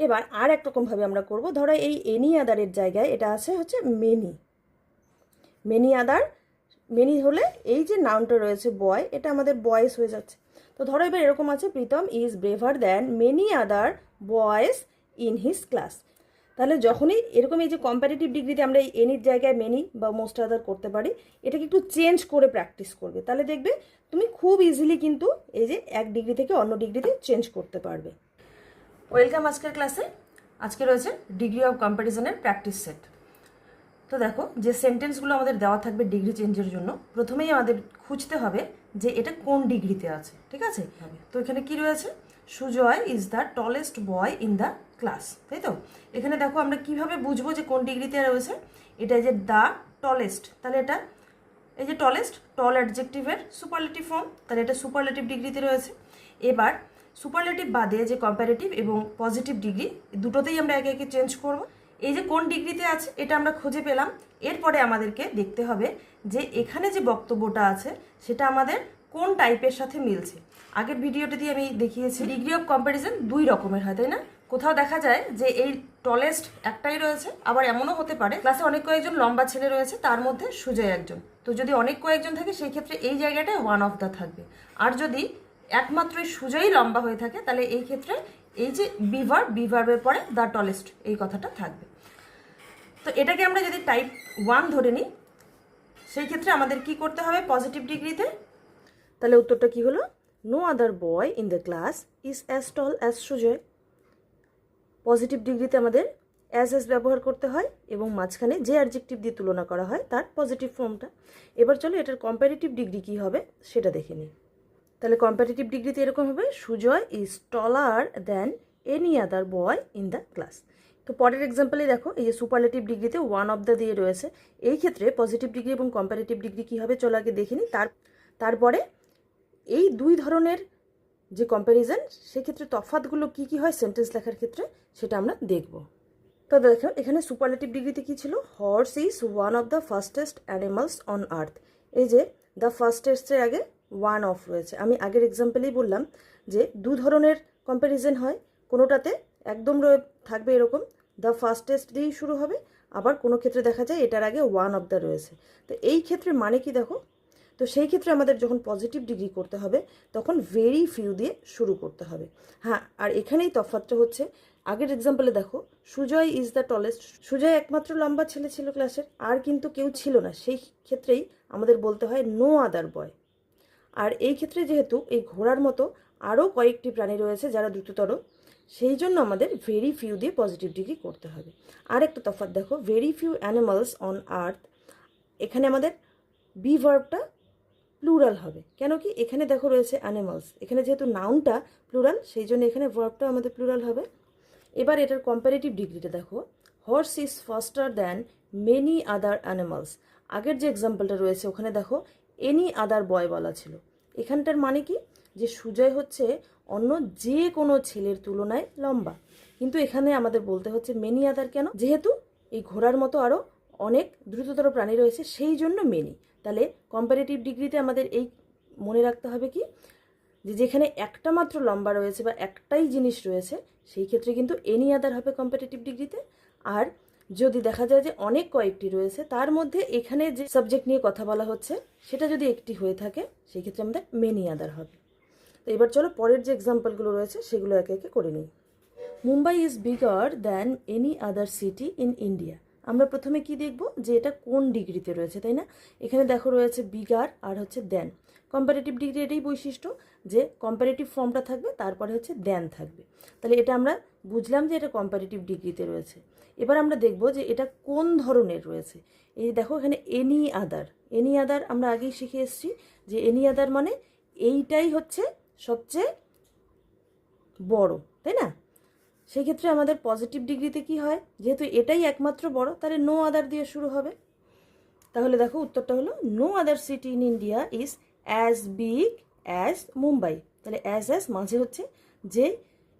এবার আর এক রকমভাবে আমরা করব। ধরো এই এনি আদারের জায়গায় এটা আছে হচ্ছে মেনি মেনি আদার মেনি হলে এই যে নাউনটা রয়েছে বয় এটা আমাদের বয়েস হয়ে যাচ্ছে। তো ধরো এবার এরকম আছে, Pritam is braver than many other boys in his class তাহলে যখনই এরকম এই যে কম্পারেটিভ ডিগ্রিতে আমরা এই এনির জায়গায় মেনি বা মোস্ট আদার করতে পারি, এটাকে একটু চেঞ্জ করে প্র্যাকটিস করবে। তাহলে দেখবে তুমি খুব ইজিলি কিন্তু এই যে এক ডিগ্রি থেকে অন্য ডিগ্রিতে চেঞ্জ করতে পারবে। ওয়েলকাম আজকের ক্লাসে। আজকে রয়েছে ডিগ্রি অফ কম্প্যারিজনের প্র্যাকটিস সেট তো দেখো যে সেন্টেন্সগুলো আমাদের দেওয়া থাকবে ডিগ্রি চেঞ্জের জন্য প্রথমেই আমাদের খুঁজতে হবে যে এটা কোন ডিগ্রিতে আছে ঠিক আছে? তো এখানে কি রয়েছে? Sujoy is the tallest boy in the class তাই তো? এখানে দেখো আমরা কীভাবে বুঝব যে কোন ডিগ্রিতে রয়েছে? এটা যে দ্য টলেস্ট তাহলে এটা এই যে টলেস্ট টল অ্যাডজেক্টিভের সুপারলেটিভ ফর্ম তাহলে এটা সুপারলেটিভ ডিগ্রিতে রয়েছে। এবার সুপারলেটিভ বাদে যে কম্প্যারেটিভ এবং পজিটিভ ডিগ্রি দুটোতেই আমরা একে একে চেঞ্জ করব। এই যে কোন ডিগ্রিতে আছে, এটা আমরা খুঁজে পেলাম। এরপরে আমাদেরকে দেখতে হবে যে এখানে যে বক্তব্যটা আছে, সেটা আমাদের কোন টাইপের সাথে মিলছে। আগের ভিডিওটা দিয়ে আমি দেখিয়েছি ডিগ্রি অফ কম্প্যারিজন দুই রকমের হয়, তাই না? কোথাও দেখা যায় যে এই টলেস্ট একটাই রয়েছে, আবার এমনও হতে পারে ক্লাসে অনেক কয়েকজন লম্বা ছেলে রয়েছে, তার মধ্যে সুজয় একজন। তো যদি অনেক কয়েকজন থাকে, সেই ক্ষেত্রে এই জায়গাটায় ওয়ান অফ দ্য থাকবে। আর যদি একমাত্র এই লম্বা হয়ে থাকে, তাহলে এই ক্ষেত্রে এই যে বিভার বিভার্বের পরে দ্য টলেস্ট এই কথাটা থাকবে। তো এটাকে আমরা যদি টাইপ ওয়ান ধরে নিই, সেই ক্ষেত্রে আমাদের কি করতে হবে? পজিটিভ ডিগ্রিতে তাহলে উত্তরটা কি হলো? No other boy in the class is as tall as Sujoy. Positive ডিগ্রিতে আমাদের অ্যাজ অ্যাজ ব্যবহার করতে হয় এবং মাঝখানে যে অ্যাডজেক্টিভ দিয়ে তুলনা করা হয়, তার পজিটিভ ফর্মটা এবার চলো এটার কম্প্যারিটিভ ডিগ্রি কী হবে, সেটা দেখে নিই। তাহলে কম্প্যারিটিভ ডিগ্রিতে এরকম হবে, Sujoy is taller than any other boy in the class তো পরের এক্সাম্পলে দেখো, এই যে সুপারলেটিভ ডিগ্রিতে ওয়ান অফ দ্য দিয়ে রয়েছে। এই ক্ষেত্রে পজিটিভ ডিগ্রি এবং কম্প্যারেটিভ ডিগ্রি কী হবে চলো আগে দেখে নিই তার, তারপরে এই দুই ধরনের যে কম্প্যারিজন সেক্ষেত্রে তফাতগুলো কী কী হয় সেন্টেন্স লেখার ক্ষেত্রে, সেটা আমরা দেখব। তো দেখো, এখানে সুপারলেটিভ ডিগ্রিতে কী ছিল? Horse is one of the fastest animals on earth এই যে দ্য ফাস্টেস্টের আগে ওয়ান অফ রয়েছে। আমি আগের এক্সাম্পলেই বললাম যে দু ধরনের কম্প্যারিজন হয়, কোনোটাতে একদম রয়ে থাকবে এরকম দ্য ফাস্টেস্ট দিয়েই শুরু হবে, আবার কোনো ক্ষেত্রে দেখা যায় এটার আগে ওয়ান অফ দ্য রয়েছে। তো এই ক্ষেত্রে মানে কি দেখো? তো সেই ক্ষেত্রে আমাদের যখন পজিটিভ ডিগ্রি করতে হবে, তখন ভেরি ফিউ দিয়ে শুরু করতে হবে। হ্যাঁ আর এখানেই তফাতটা হচ্ছে, আগের এক্সাম্পলে দেখো, Sujoy is the tallest Sujoy একমাত্র লম্বা ছেলে ছিল ক্লাসের আর কিন্তু কেউ ছিল না। সেই ক্ষেত্রেই আমাদের বলতে হয় নো আদার বয় আর এই ক্ষেত্রে যেহেতু এই ঘোড়ার মতো আরও কয়েকটি প্রাণী রয়েছে যারা দ্রুততর, সেই জন্য আমাদের ভেরি ফিউ দিয়ে পজিটিভ ডিগ্রি করতে হবে। আর একটা তফাৎ দেখো very few animals on earth এখানে আমাদের বি ভার্বটা প্লুরাল হবে। কেন কি? এখানে দেখো রয়েছে অ্যানিমালস এখানে যেহেতু নাউনটা প্লুরাল সেই জন্য এখানে ভার্বটা আমাদের প্লুরাল হবে। এবার এটার কম্পারেটিভ ডিগ্রিটা দেখো horse is faster than many other animals আগের যে এক্সাম্পলটা রয়েছে, ওখানে দেখো এনি আদার বয় বলা ছিল। এখানটার মানে কি? যে সুজয় হচ্ছে অন্য যে কোনো ছেলের তুলনায় লম্বা। কিন্তু এখানে আমাদের বলতে হচ্ছে মেনি আদার কেন? যেহেতু এই ঘোড়ার মতো আরও অনেক দ্রুততর প্রাণী রয়েছে, সেই জন্য মেনি তাহলে কম্পারেটিভ ডিগ্রিতে আমাদের এই মনে রাখতে হবে কি? যে যেখানে একটা মাত্র লম্বা রয়েছে বা একটাই জিনিস রয়েছে, সেই ক্ষেত্রে কিন্তু এনি আদার হবে কম্পারেটিভ ডিগ্রিতে আর যদি দেখা যায় যে অনেক কয়েকটি রয়েছে, তার মধ্যে এখানে যে সাবজেক্ট নিয়ে কথা বলা হচ্ছে, সেটা যদি একটি হয়ে থাকে সেই ক্ষেত্রে আমাদের মেনি আদার হবে। তো এবার চলো পরের যে এক্সাম্পলগুলো রয়েছে, সেগুলো একে একে করে নিই। Mumbai is bigger than any other city in India আমরা প্রথমে কি দেখব? যে এটা কোন ডিগ্রিতে রয়েছে, তাই না? এখানে দেখো রয়েছে বিগার আর হচ্ছে দেন কম্পারেটিভ ডিগ্রি এটাই বৈশিষ্ট্য যে কম্পারেটিভ ফর্মটা থাকবে, তারপরে হচ্ছে দেন থাকবে। তাহলে এটা আমরা বুঝলাম যে এটা কম্পারেটিভ ডিগ্রিতে রয়েছে। এবার আমরা দেখব যে এটা কোন ধরনের রয়েছে। এই দেখো, এখানে এনি আদার এনি আদার আমরা আগেই শিখে এসেছি যে এনি আদার মানে এইটাই হচ্ছে সবচেয়ে বড়, তাই না? সেই ক্ষেত্রে আমাদের পজিটিভ ডিগ্রিতে কি হয়? যেহেতু এটাই একমাত্র বড়, তাহলে নো আদার দিয়ে শুরু হবে। তাহলে দেখো, উত্তরটা হলো no other city in India is as big as Mumbai তাহলে অ্যাজ অ্যাজ মাঝে হচ্ছে যে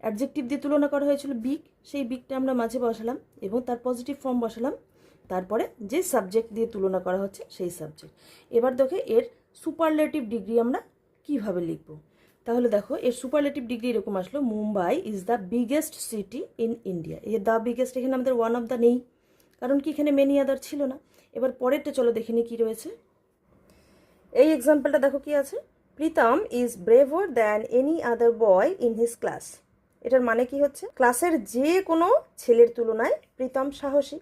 অ্যাডজেক্টিভ দিয়ে তুলনা করা হয়েছিল বিগ সেই বিগটা আমরা মাঝে বসালাম এবং তার পজিটিভ ফর্ম বসালাম। তারপরে যে সাবজেক্ট দিয়ে তুলনা করা হচ্ছে সেই সাবজেক্ট এবার দেখে এর সুপারলেটিভ ডিগ্রি আমরা কীভাবে লিখব? তাহলে দেখো এর সুপারলেটিভ ডিগ্রি এরকম আসলো, Mumbai is the biggest city in India এই দ্য বিগেস্ট এখানে আমাদের ওয়ান অফ দ্য নেই, কারণ কি এখানে মেনি আদার ছিল না। এবার পরেরটা চলো দেখে নিই কী রয়েছে। এই এক্সাম্পলটা দেখো কি আছে? Pritam is braver than any other boy in his class এটার মানে কি হচ্ছে? ক্লাসের যে কোনো ছেলের তুলনায় প্রীতম সাহসী।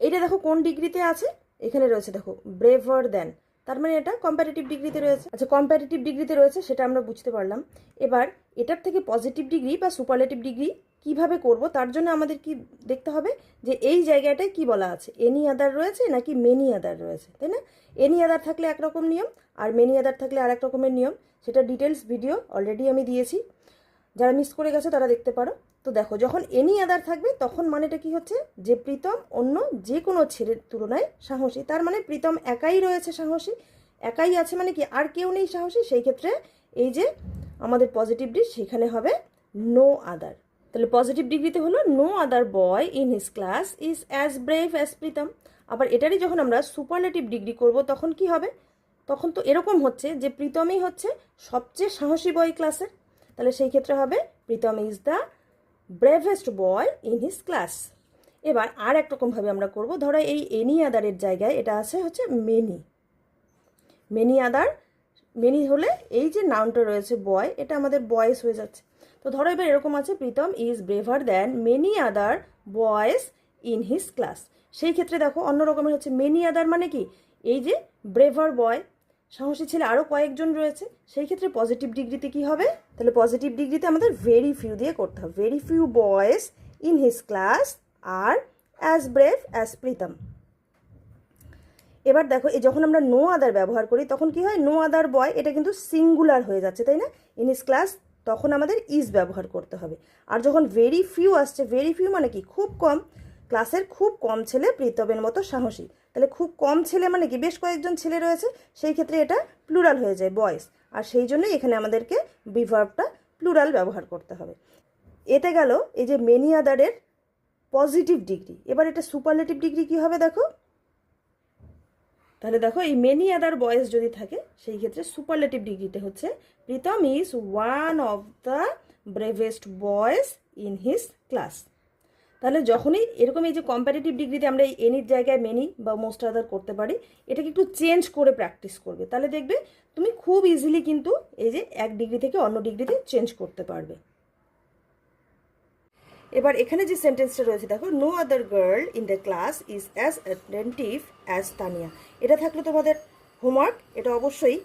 এটা দেখো কোন ডিগ্রিতে আছে? এখানে রয়েছে দেখো ব্রেভার দেন তার মানে এটা কম্প্যারেটিভ ডিগ্রিতে রয়েছে। আচ্ছা কম্প্যারেটিভ ডিগ্রিতে রয়েছে সেটা আমরা বুঝতে পারলাম। এবার এটার থেকে পজিটিভ ডিগ্রি বা সুপারলেটিভ ডিগ্রি কীভাবে করব, তার জন্য আমাদের কি দেখতে হবে? যে এই জায়গাটায় কি বলা আছে? এনি আদার রয়েছে নাকি মেনি আদার রয়েছে, তাই না? এনি আদার থাকলে একরকম নিয়ম, আর মেনি আদার থাকলে আর এক রকমের নিয়ম। সেটা ডিটেলস ভিডিও অলরেডি আমি দিয়েছি। যারা মিস করে গেছে তারা দেখতে পারো। তো দেখো, যখন এনি আদার থাকবে, তখন মানেটা কি হচ্ছে? যে প্রীতম অন্য যে কোনো ছেলের তুলনায় সাহসী। তার মানে প্রীতম একাই রয়েছে সাহসী। একাই আছে মানে কি, আর কেউ নেই সাহসী। সেই ক্ষেত্রে এই যে আমাদের পজিটিভ ডিগ্রি সেখানে হবে নো আদার তাহলে পজিটিভ ডিগ্রিতে হলো no other boy in his class is as brave as Pritam. আবার এটারই যখন আমরা সুপারলেটিভ ডিগ্রি করব, তখন কি হবে? তখন তো এরকম হচ্ছে যে প্রীতমই হচ্ছে সবচেয়ে সাহসী বয় ক্লাসের তাহলে সেই ক্ষেত্রে হবে, Pritam is the bravest boy in his class এবার আর এক রকমভাবে আমরা করব, ধরো এই এনি আদারের জায়গায় এটা আছে হচ্ছে মেনি মেনি আদার মেনি হলে এই যে নাউনটা রয়েছে বয় এটা আমাদের বয়েস হয়ে যাচ্ছে। তো ধরো এবার এরকম আছে, Pritam is braver than many other boys in his class সেই ক্ষেত্রে দেখো অন্য রকমের হচ্ছে মেনি আদার মানে কি? এই যে ব্রেভার বয় সাহসী ছেলে আরও কয়েকজন রয়েছে, সেই ক্ষেত্রে পজিটিভ ডিগ্রিতে কি হবে? তাহলে পজিটিভ ডিগ্রিতে আমাদের ভেরি ফিউ দিয়ে করতে হবে। Very few boys in his class are as brave as Pritam. এবার দেখো, এই যখন আমরা নো আদার ব্যবহার করি, তখন কি হয়? নো আদার বয় এটা কিন্তু সিঙ্গুলার হয়ে যাচ্ছে, তাই না? ইন হিস ক্লাস তখন আমাদের ইজ ব্যবহার করতে হবে। আর যখন ভেরি ফিউ আসছে ভেরি ফিউ মানে কি? খুব কম। ক্লাসের খুব কম ছেলে প্রীতমের মতো সাহসী। তাহলে খুব কম ছেলে মানে কি? বেশ কয়েকজন ছেলে রয়েছে, সেই ক্ষেত্রে এটা প্লুরাল হয়ে যায় বয়েস আর সেই জন্যই এখানে আমাদেরকে বিভার্বটা প্লুরাল ব্যবহার করতে হবে। এতে গেল এই যে মেনি আদারের পজিটিভ ডিগ্রি এবার এটা সুপারলেটিভ ডিগ্রি কি হবে দেখো? তাহলে দেখো এই মেনি আদার বয়েস যদি থাকে, সেই ক্ষেত্রে সুপারলেটিভ ডিগ্রিতে হচ্ছে Pritam is one of the bravest boys in his class তাহলে যখনই এরকম এই যে কম্পারেটিভ ডিগ্রিতে আমরা এই এনির জায়গায় মেনি বা মোস্ট আদার করতে পারি, এটাকে একটু চেঞ্জ করে প্র্যাকটিস করবে। তাহলে দেখবে তুমি খুব ইজিলি কিন্তু এই যে এক ডিগ্রি থেকে অন্য ডিগ্রিতে চেঞ্জ করতে পারবে। এবার এখানে যে সেন্টেন্সটা রয়েছে, দেখো no other girl in the class is as attentive as Tania এটা থাকলে তোমাদের হোমওয়ার্ক এটা অবশ্যই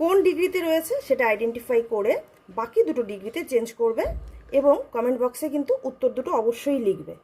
কোন ডিগ্রিতে রয়েছে সেটা আইডেন্টিফাই করে বাকি দুটো ডিগ্রিতে চেঞ্জ করবে। এবং কমেন্ট বক্সে কিন্তু উত্তর দুটো অবশ্যই লিখবে।